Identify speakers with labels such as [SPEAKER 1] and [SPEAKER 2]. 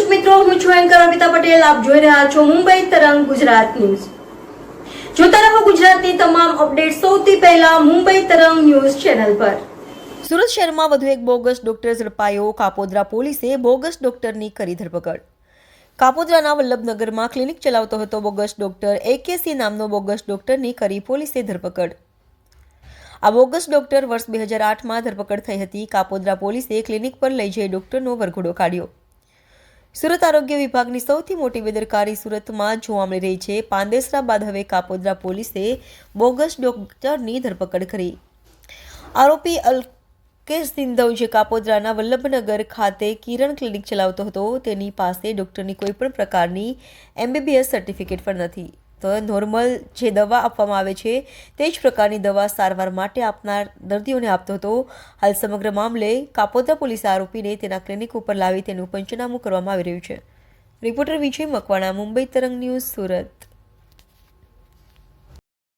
[SPEAKER 1] મિત્રો, હું છું એન્કર અમિતા પટેલ. આપ જોઈ રહ્યા છો મુંબઈ તરંગ ગુજરાત ન્યૂઝ. જોતા રહો ગુજરાતની તમામ અપડેટ સૌથી પહેલા મુંબઈ તરંગ ન્યૂઝ ચેનલ પર. સુરત શહેરમાં વધુ એક બોગસ ડોક્ટર ઝડપાયો. કાપોદ્રા પોલીસે બોગસ ડોક્ટરની કરી ધરપકડ. કાપોદ્રાના વલ્લભનગરમાં ક્લિનિક ચલાવતો હતો બોગસ ડોક્ટર. એકેસી નામનો બોગસ ડોક્ટરની કરી પોલીસે ધરપકડ. આ બોગસ ડોક્ટર વર્ષ બે હજાર આઠમાં ધરપકડ થઈ હતી. કાપોદ્રા પોલીસે ક્લિનિક પર લઈ જઈ ડોક્ટરનો વરઘોડો કાઢ્યો. સુરત આરોગ્ય વિભાગની સૌથી મોટી બેદરકારી સુરતમાં જોવા મળી રહી છે. પાંદેસરા બાદ હવે કાપોદ્રા પોલીસે બોગસ ડોક્ટરની ધરપકડ કરી. આરોપી અલ્કેશ સિંધવ, જે કાપોદ્રાના વલ્લભનગર ખાતે કિરણ ક્લિનિક ચલાવતો હતો, તેની પાસે ડૉક્ટરની કોઈપણ પ્રકારની એમબીબીએસ સર્ટિફિકેટ પણ નથી. તો નોર્મલ જે દવા આપવામાં આવે છે, તે જ પ્રકારની દવા સારવાર માટે આપનાર દર્દીઓને આપતો હતો. હાલ સમગ્ર મામલે કાપોદ્રા પોલીસે આરોપીને તેના ક્લિનિક ઉપર લાવી તેનું પંચનામું કરવામાં આવી રહ્યું છે. રિપોર્ટર વિજય મકવાણા, મુંબઈ તરંગ ન્યૂઝ, સુરત.